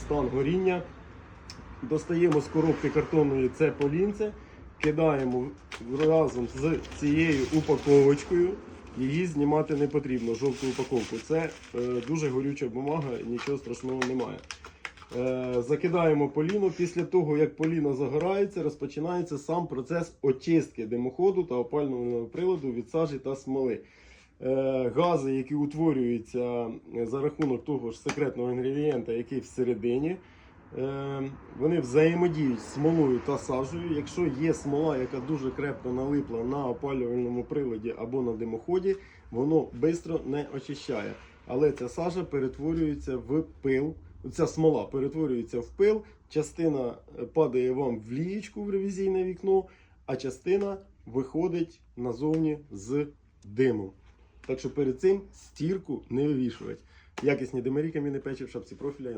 стан горіння. Достаємо з коробки картонної це полінце, кидаємо разом з цією упаковочкою. Її знімати не потрібно, жовту упаковку. Це е, дуже горюча бумага, нічого страшного немає. Е, закидаємо поліну. Після того, як поліна загорається, розпочинається сам процес очистки димоходу та опалювального приладу від сажі та смоли. Е, гази, які утворюються е, за рахунок того ж секретного інгредієнта, який всередині, е, вони взаємодіють смолою та сажею. Якщо є смола, яка дуже крепко налипла на опалювальному приладі або на димоході, воно швидко не очищає. Але ця сажа перетворюється в пил. Ця смола перетворюється в пил, частина падає вам в лієчку в ревізійне вікно, а частина виходить назовні з димом. Так що перед цим стірку не вивішувати. Якісні димарі каміни печі в шапці профіля.